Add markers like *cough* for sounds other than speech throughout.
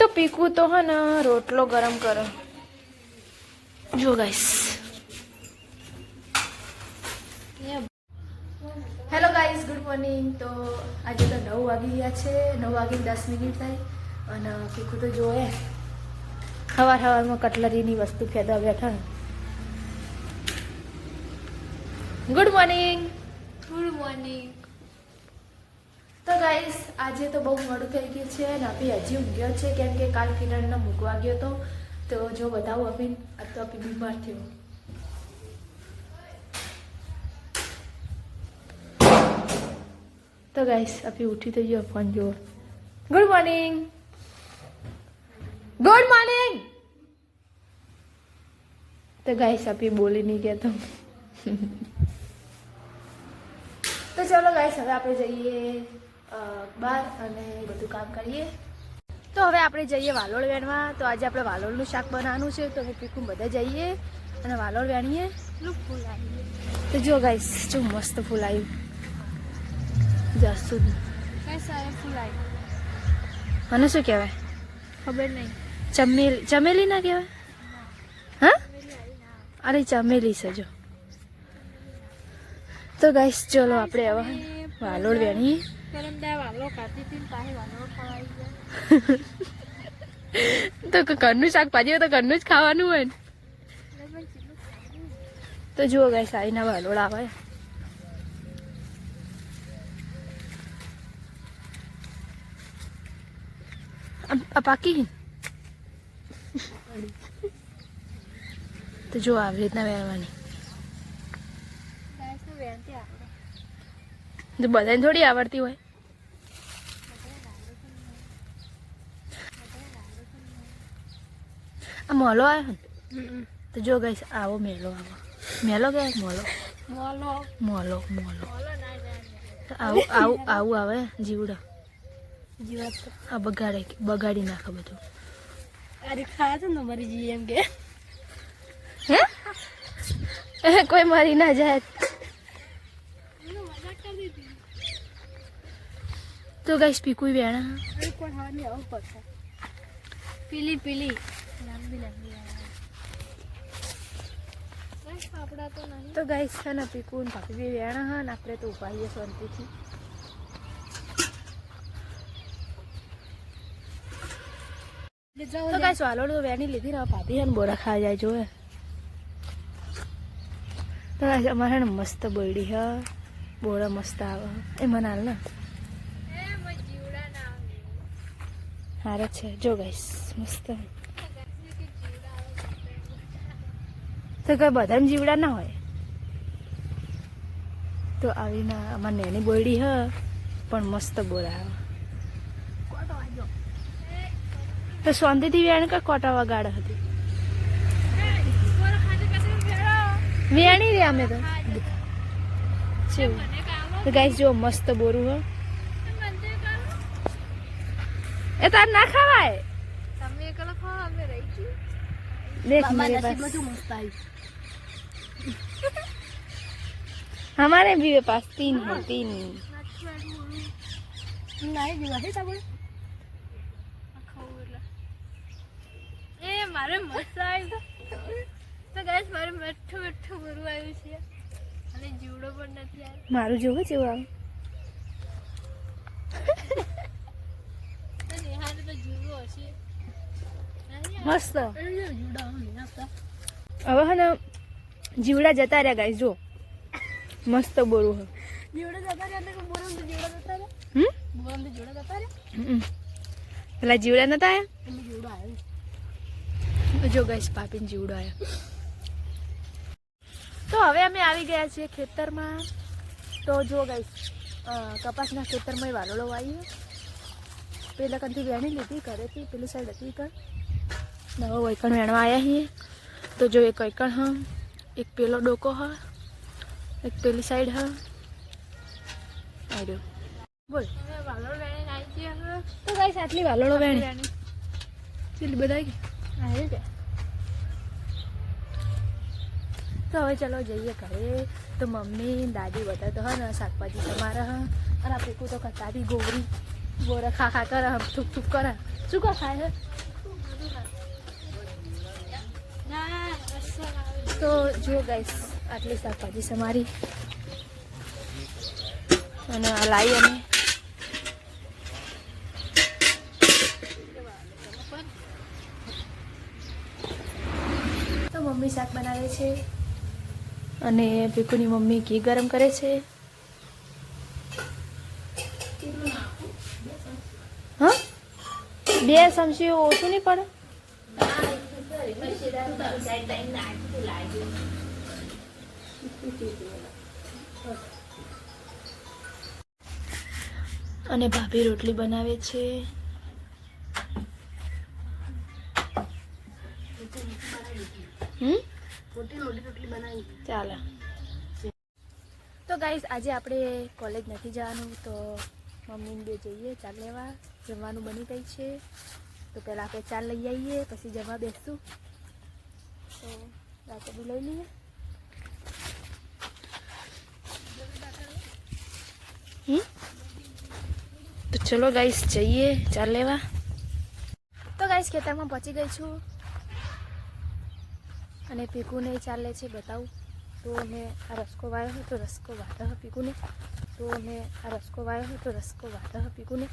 તો પીકું તો હે ને રોટલો ગરમ કરો. જો guys hello guys good morning તો આજે તો નવ વાગી ગયા છે નવ વાગીને દસ મિનિટ થાય. અને પીકું તો જોવે. સવાર સવારમાં કટલરીની વસ્તુ ફેદવા બેઠા ગુડ મોર્નિંગ ગુડ મોર્નિંગ તો ગાઈસ આજે તો બહુ મોડું થઈ ગયું છે અને અભી હજી ઊંઘ્યો છે. કેમ કે કાલ કિરણને મૂકવા ગયો તો તો જો બતાવું અભી તો અભી બીમાર થયો. તો ગાઈસ અભી ઉઠી તો ગયો ફોન જો ગુડ મોર્નિંગ ગુડ મોર્નિંગ તો ગાઈસ અભી બોલી નહીં ગયા તો. *laughs* તો ચલો ગાઈસ હવે આપણે જઈએ. બહાર અને બધું કામ કરીએ. તો હવે આપણે જઈએ વાલોળ વેણવા. તો આજે આપણે વાલોળનું શાક બનાવવાનું છે. તો હું પીકું બધા જઈએ અને વાલોળ વેણીએ. ફૂલ આવી તો જો ગાઈસ શું મસ્ત ફૂલ આવ્યું જાસૂદ ફૂલ આવ્યું મને શું કહેવાય? ખબર નહીં. ચમેલી ચમેલી ના કહેવાય? હા? અરે ચમેલી છે જો. તો ગાઈસ ચલો આપણે હવે વાલોળ વેણીએ. *laughs* તો ઘરનું શાકભાજી તો ઘરનું જ ખાવાનું હોય ને. તો જુઓ ગાઈસ આવીને વાલોડા આવે. આ- પાકી *laughs* તો જો આવી રીતના વેરવાની તો બધાને થોડી આવડતી હોય. આ મોલો આવ્યો ને? તો જો ગાઈસ આવો મેલો આવો. મેલો કે મોલો? મોલો. મોલો મોલો. આવું આવું આવું આવે જીવડા. આ બગાડે બગાડી નાખે બધું. અરે ખાયા તો ને મરી જઈએ એમ કે? હે? કોઈ મરી ના જાય મજાક કરી દીધી તો ગાઈસ પીકુઈ વેણા પીલી પીલી. લાંબી લાંબી તો ગાઈસ છે ને પીકુ ને ભાભી બી વેણા હા ને આપણે તો ઉપાડીએ શાંતિથી. તો ગાઈસ વાલોડ તો વેણી લીધી ને ભાભી ને બોરા ખા જાય જોવે. તો ગાઈસ અમારે મસ્ત બોયડી હ. બોરા મસ્ત આવે. એ મને હાલ ને. હારે છે. જો ગાઈસ મસ્ત. તો કઈ બધાને જીવડા ના હોય. તો આવીને અમાર નેની બોયડી હ, પણ મસ્ત બોરા તો શાંતિથી વેણ કે કોટા વગાડ હતી? વેણી રે અમે તો. ગાઈસ જો મસ્ત બોરું હ. એ તાર ના ખવાય તમે એકલા ખાઓ અમે રહી છીએ देख मेरे पास બધું મસ્ત આવ્યું हमारे भी पास तीन है तीन નાઈ દીવા છે સાબુ એ મારે મસ્ત આવ્યું તો ગાઈસ મારે મીઠું મીઠું બરું આવ્યું છે અને જીવડો પણ નથી આવ્યો મારું જોવું જેવું આવે મસ્ત. હવે હે ને જીવડા જતા રહ્યા ગાઈસ જો મસ્ત બોરું હે. જીવડા જતા રહ્યા એટલે બોરમ તો જીવડા જતા રહ્યા? હમ? બોરમ તો જીવડા જતા રહ્યા? પેલા જીવડા નતા આયા? જીવડો આવ્યો જો ગાઈસ પાપીને જીવડો આવ્યો તો હવે અમે આવી ગયા છીએ ખેતરમાં. તો જો ગાઈસ કપાસના ખેતરમાં વાલોળો વાવીએ પેલા કંથી વેણી લીધી ઘરેથી પેલી સાઈડ હતી કણ નવો વૈકણ વેણવા આવ્યા છીએ. તો જો એક વૈકણ હ એક પેલો ડોકો હ એક પેલી સાઈડ હ. આવ્યો બોલ. તો ગાઈસ આટલી વાલોડો વેણી. કેટલી બધા આવી ગયા તો હવે ચલો જઈએ ઘરે. તો મમ્મી દાદી બધા તો હ ને શાકભાજી તમારા હ. અને આ પીકું તો કતારી ગોવરી બોરા ખા ખા કરે, હમ થૂક થૂક કરે. શું કો ખાય આવે તો જુઓ ગાઈસ આટલી શાકભાજી છે મારી. અને આ લાવી અમે. તો મમ્મી શાક બનાવે છે. અને પીકુની મમ્મી ઘી ગરમ કરે છે. બે સમસી ઓછું નહીં પડે? અને ભાભી રોટલી બનાવે છે. ચાલે. તો ગાઈઝ આજે આપણે કોલેજ નથી જવાનું, તો મમ્મીને બે જઈએ, ચાલ લેવા. જમવાનું બની ગઈ છે. તો પહેલાં આપણે ચાલ લઈ આવીએ, પછી જમવા બેસશું તો રાતે બી લઈ લઈએ. હમ? તો ચલો ગાઈસ, જઈએ ચાલ લેવા. તો ગાઈસ, ખેતરમાં પહોંચી ગઈ છું. અને પીકુને ચાલે છે બતાવું. તો મેં આ રસકો વાયો હતો, રસકો વાટો હ પીકુને. તો મેં આ રસકો વાયો હતો, રસકો વાટો હ પીકુને.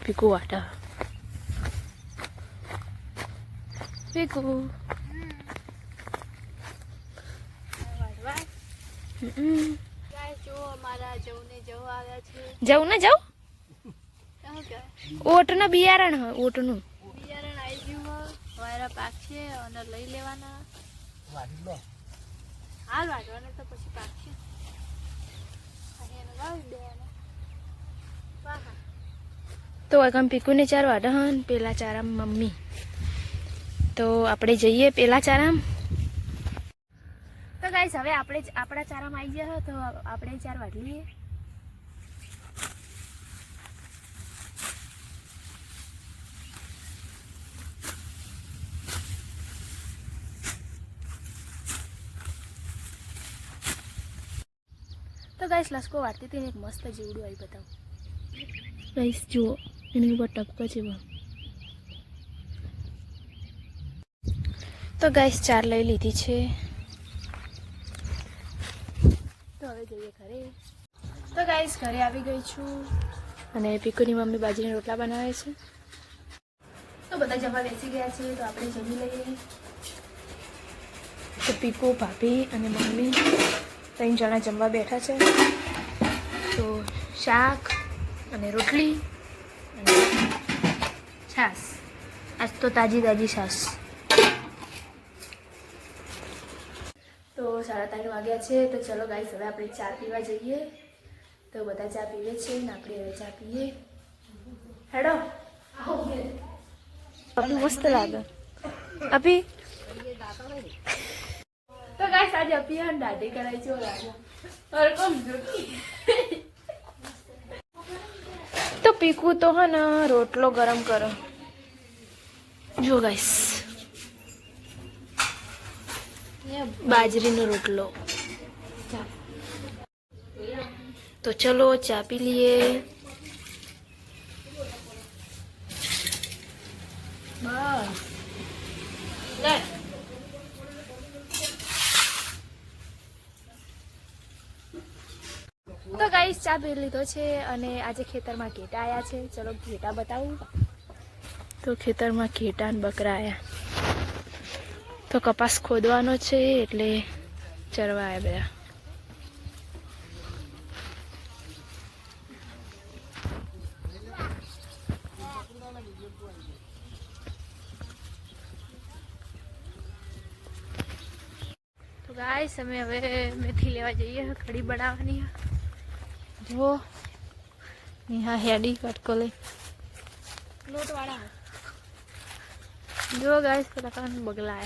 પીકુ વાટા પીકુ વાળવા હમ. ગાય જો અમારા જવને જવ ને કહેવાય ઓટનું બિયારણ હ ઓટનું બિયારણ આવી ગયું હોય વાયરા પાક છે અને લઈ લેવાના હાલ વાટવાના તો પછી પાક છે તો એકમ પીકુને ચાર વાડા હન પેલા ચારામ મમ્મી. તો આપણે જઈએ પેલા ચારામ. તો ગાઈસ હવે આપણે આપણા ચારામાં આવી ગયા તો આપણે ચાર વાટ લઈએ ગાઈસ લસકો વાટતી હતી એક મસ્ત જીવડું આવી બતાવું ગાઈસ જુઓ એની ઉપર ટપકો છે તો ગાઈસ ચાર લઈ લીધી છે. તો હવે જઈએ ઘરે. તો ગાઈસ ઘરે આવી ગઈ છું. અને પીકુની મમ્મી બાજરીના રોટલા બનાવે છે. તો બધા જમવા બેસી ગયા છે તો આપણે જમી લઈએ. તો પીકુ ભાભી અને મમ્મી. ત્રણ જણા જમવા બેઠા છે. તો શાક અને રોટલી અને છાસ આજ તો તાજી તાજી છાશ. તો સાડા ત્રણ વાગ્યા છે, તો ચલો ગાઈસ હવે આપણે ચા પીવા જઈએ. તો બધા ચા પીવે છે, ને આપણે હવે ચા પીએ. હેડો. મસ્ત લાગે. અભી? તો ગાઈસ આજે અભિયાન દાઢી કરાય છે ઓલા કોમ તો પીકું તો હે ને રોટલો ગરમ કરો. જો ગાઈસ બાજરીનો રોટલો. તો ચલો ચા પી લઈએ. બસ. તો ગાઈસ ચા પી લીધો છે અને આજે ખેતરમાં ઘેટા આવ્યા છે. ચલો ઘેટા બતાવું. તો ખેતરમાં ઘેટા ને બકરા આવ્યા તો કપાસ ખોદવાનો છે એટલે ચરવા આવ્યા બધા. ગાઈસ અમે હવે મેથી લેવા જઈએ, કઢી બનાવવાની. છે. જો નેહા હેડી કટકો લઈ લોટ વાળા જો ગાઈસ પેલા કાન બગલા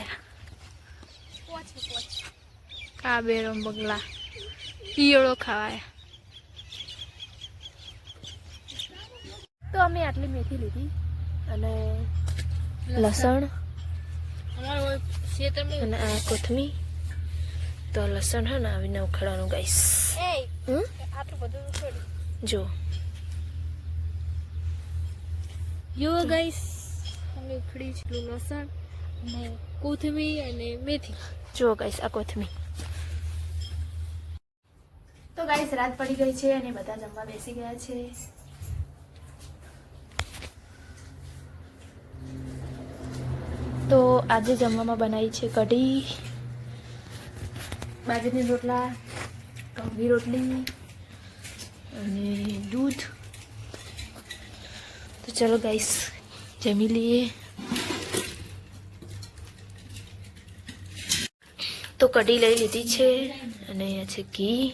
પોચ કાબેરો બગલા. ઈયળો ખાવાયા. તો અમે આટલી મેથી લીધી અને લસણ. અને આ કોથમી તો લસણ હે ને આવીને ઉખડવાનું ગાઈશ એ હમ? આટલું બધું છોડી. જો. યો ગાઈસ અમે ઉખડી છે લસણ અને કોથમીર અને મેથી. જો ગાઈસ આ કોથમી તો ગાઈસ રાત પડી ગઈ છે અને બધા જમવા બેસી ગયા છે. તો આજે જમવામાં બનાવી છે કઢી. બાજરીની રોટલા, ઘઉંની રોટલી અને દૂધ. તો ચલો ગાઈસ જમી લઈએ. તો કઢી લઈ લીધી છે અને અહીંયા છે ઘી.